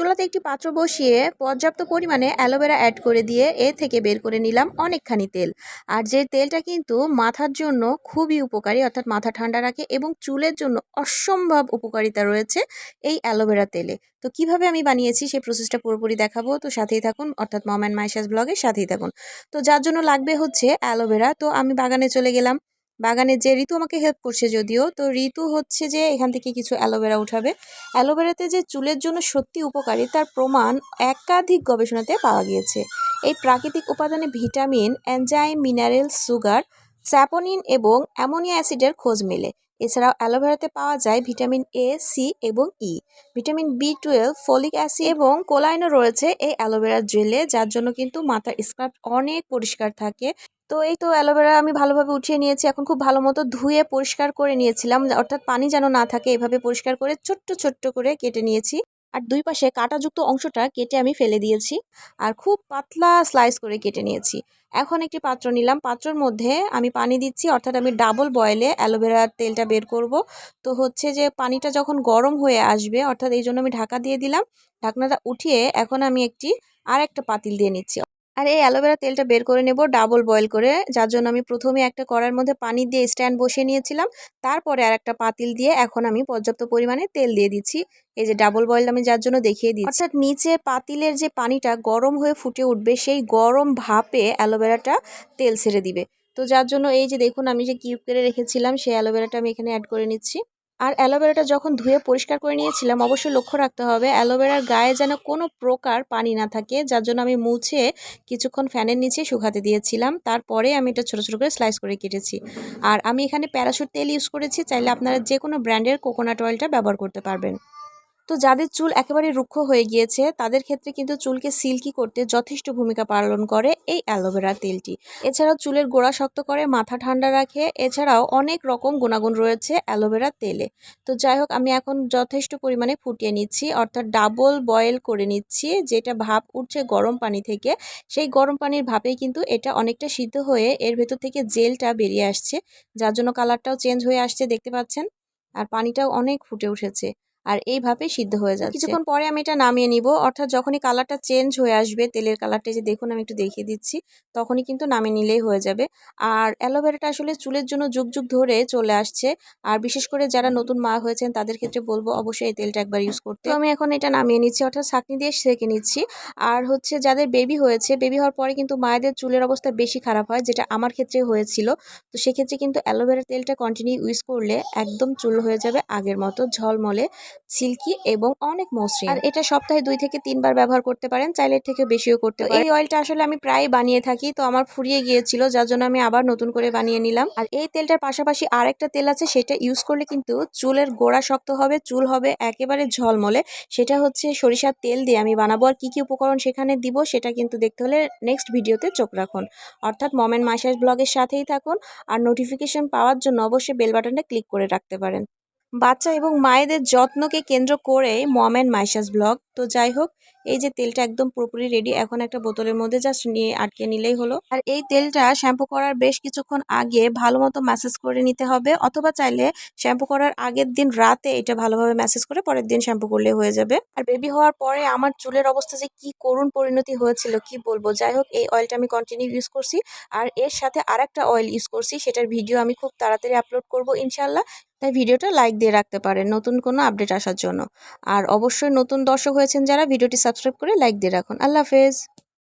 চুলাতে একটি পাত্র বসিয়ে পর্যাপ্ত পরিমাণে অ্যালোভেরা অ্যাড করে দিয়ে এ থেকে বের করে নিলাম অনেকখানি তেল। আর যে তেলটা কিন্তু মাথার জন্য খুবই উপকারী, অর্থাৎ মাথা ঠান্ডা রাখে এবং চুলের জন্য অসম্ভব উপকারিতা রয়েছে এই অ্যালোভেরা তেলে। তো কীভাবে আমি বানিয়েছি সেই প্রসেসটা পুরোপুরি দেখাবো, তো সাথেই থাকুন, অর্থাৎ মম অ্যান্ড মাইশাস ব্লগের সাথেই থাকুন। তো যার জন্য লাগবে হচ্ছে অ্যালোভেরা, তো আমি বাগানে চলে গেলাম। বাগানে যে ঋতু আমাকে হেল্প করছে যদিও, তো ঋতু হচ্ছে যে এখান থেকে কিছু অ্যালোভেরা উঠাবে। অ্যালোভেরাতে যে চুলের জন্য সত্যি উপকারী, তার প্রমাণ একাধিক গবেষণাতে পাওয়া গিয়েছে। এই প্রাকৃতিক উপাদানে vitamin enzyme mineral, sugar, saponin এবং অ্যামোনিয়া অ্যাসিডের খোঁজ মেলে। এছাড়াও অ্যালোভেরাতে পাওয়া যায় ভিটামিন এ সি এবং E vitamin B twelve folic acid এবং কোলাইনও রয়েছে এই অ্যালোভেরা জেলে, যার জন্য কিন্তু মাথার স্কার্ফ অনেক পরিষ্কার থাকে। তো এই তো অ্যালোভেরা আমি ভালোভাবে উঠিয়ে নিয়েছি। এখন খুব ভালো মতো ধুয়ে পরিষ্কার করে নিয়েছিলাম। অর্থাৎ পানি যেন না থাকে, এভাবে পরিষ্কার করে ছোট্ট ছোট্ট করে কেটে নিয়েছি। আর দুই পাশে কাঁটাযুক্ত অংশটা কেটে আমি ফেলে দিয়েছি। আর খুব পাতলা স্লাইস করে কেটে নিয়েছি। এখন একটি পাত্র নিলাম। পাত্রর মধ্যে আমি পানি দিচ্ছি। অর্থাৎ আমি ডাবল বয়েলে অ্যালোভেরার তেলটা বের করব। তো হচ্ছে যে পানিটা যখন গরম হয়ে আসবে, অর্থাৎ এই জন্য আমি ঢাকা দিয়ে দিলাম। ঢাকনাটা উঠিয়ে এখন আমি একটি আর একটা পাতিল দিয়ে নিচ্ছি। আর এই অ্যালোভেরা তেলটা বের করে নেব ডাবল বয়েল করে। যার জন্য আমি প্রথমে একটা কড়ার মধ্যে পানি দিয়ে স্ট্যান্ড বসিয়ে নিয়েছিলাম। তারপরে আর একটা পাতিল দিয়ে এখন আমি পর্যাপ্ত পরিমাণে তেল দিয়ে দিচ্ছি। এই যে ডাবল বয়েল আমি যার জন্য দেখিয়ে দিচ্ছি। অর্থাৎ নিচে পাতিলের যে পানিটা গরম হয়ে ফুটে উঠবে, সেই গরম ভাপে অ্যালোভেরাটা তেল ছেড়ে দিবে। তো যার জন্য এই যে দেখুন আমি যে কিউব করে রেখেছিলাম, সেই অ্যালোভেরাটা আমি এখানে অ্যাড করে নিচ্ছি। আর অ্যালোভেরাটা যখন ধুয়ে পরিষ্কার করে নিয়েছিলাম, অবশ্যই লক্ষ্য রাখতে হবে অ্যালোভেরার গায়ে যেন কোনো প্রকার পানি না থাকে, যার জন্য আমি মুছে কিছুক্ষণ ফ্যানের নিচে শুকাতে দিয়েছিলাম। তারপরে আমি এটা ছোটো ছোটো করে স্লাইস করে কেটেছি। আর আমি এখানে প্যারাশুট তেল ইউজ করেছি, চাইলে আপনারা যে কোনো ব্র্যান্ডের কোকোনাট অয়েলটা ব্যবহার করতে পারবেন। তো যাদের চুল একেবারে রুক্ষ হয়ে গিয়েছে, তাদের ক্ষেত্রে কিন্তু চুলকে সিল্কি করতে যথেষ্ট ভূমিকা পালন করে এই অ্যালোভেরা তেলটি। এছাড়াও চুলের গোড়া শক্ত করে মাথা ঠান্ডা রাখে। এছাড়াও অনেক রকম গুণাগুণ রয়েছে অ্যালোভেরা তেলে। তো যাই হোক, আমি এখন যথেষ্ট পরিমাণে ফুটিয়ে নিচ্ছি, অর্থাৎ ডাবল বয়েল করে নিচ্ছি, যেটা ভাপ উঠছে গরম পানি থেকে। সেই গরম পানির ভাপেই কিন্তু এটা অনেকটা সিদ্ধ হয়ে এর ভেতর থেকে জেলটা বেরিয়ে আসছে, যার জন্য কালারটাও চেঞ্জ হয়ে আসছে, দেখতে পাচ্ছেন? আর পানিটাও অনেক ফুটে উঠেছে। আর এইভাবে সিদ্ধ হয়ে যাচ্ছে। কিছুক্ষণ পরে আমি এটা নামিয়ে নিব। অর্থাৎ যখনই কালারটা চেঞ্জ হয়ে আসবে, তেলের কালারটা যে দেখুন আমি একটু দেখিয়ে দিচ্ছি, তখনই কিন্তু নামিয়ে নিলেই হয়ে যাবে। আর অ্যালোভেরাটা আসলে চুলের জন্য যুগ যুগ ধরে চলে আসছে। আর বিশেষ করে যারা নতুন মা হয়েছেন, তাদের ক্ষেত্রে বলব অবশ্যই এই তেলটা একবার ইউজ করতে। আমি এখন এটা নামিয়ে নিচ্ছি, অর্থাৎ ছাকনি দিয়ে সেঁকে নিচ্ছি। আর হচ্ছে যাদের বেবি হয়েছে বেবি হওয়ার পরে কিন্তু মায়েদের চুলের অবস্থা বেশি খারাপ হয়, যেটা আমার ক্ষেত্রে হয়েছিল। তো সেক্ষেত্রে কিন্তু অ্যালোভেরা তেলটা কন্টিনিউ ইউজ করলে একদম চুল হয়ে যাবে আগের মতো ঝলমলে। সিল্কি এবং অনেক মসৃণ। আর এটা সপ্তাহে দুই থেকে তিনবার ব্যবহার করতে পারেন চাইলে থেকে বেশিও করতে পারেন। এই অয়েলটা আসলে আমি প্রায় বানিয়ে থাকি তো আমার ফুরিয়ে গিয়েছিল যার জন্য আমি আবার নতুন করে বানিয়ে নিলাম। আর এই তেলটার পাশাপাশি আরেকটা তেল আছে সেটা ইউজ করলে কিন্তু চুলের গোড়া শক্ত হবে চুল হবে একেবারে ঝলমলে। সেটা হচ্ছে সরিষার তেল দিয়ে আমি বানাবো। আর কী কী উপকরণ সেখানে দিব সেটা কিন্তু দেখতে হলে নেক্সট ভিডিওতে চোখ রাখুন। অর্থাৎ মমেন মাসাজ ব্লগের সাথেই থাকুন আর নোটিফিকেশন পাওয়ার জন্য অবশ্যই বেল বাটনটা ক্লিক করে রাখতে পারেন। বাচ্চা এবং মায়েদের যত্নকে কেন্দ্র করে মম অ্যান্ড মাইশাস ব্লগ। তো যাই হোক, এই যে তেলটা একদম পুরোপুরি রেডি এখন একটা বোতলের মধ্যে জাস্ট নিয়ে আটকে নিলেই হলো। আর এই তেলটা শ্যাম্পু করার বেশ কিছুক্ষণ আগে ভালো মতো ম্যাসেজ করে নিতে হবে, অথবা চাইলে শ্যাম্পু করার আগের দিন রাতে এটা ভালোভাবে ম্যাসেজ করে পরের দিন শ্যাম্পু করলে হয়ে যাবে। আর বেবি হওয়ার পরে আমার চুলের অবস্থা যে কি করুণ পরিণতি হয়েছিল কি বলব? যাই হোক, এই অয়েলটা আমি কন্টিনিউ ইউজ করছি। আর এর সাথে আর একটা অয়েল ইউজ করছি, সেটার ভিডিও আমি খুব তাড়াতাড়ি আপলোড করব ইনশাল্লাহ তাই ভিডিওটা লাইক দিয়ে রাখতে পারেন নতুন কোনো আপডেট আসার জন্য। আর অবশ্যই নতুন দর্শক হয়েছেন যারা, ভিডিওটি সাবস্ক্রাইব করে লাইক দিয়ে রাখুন। আল্লাহ হাফেজ।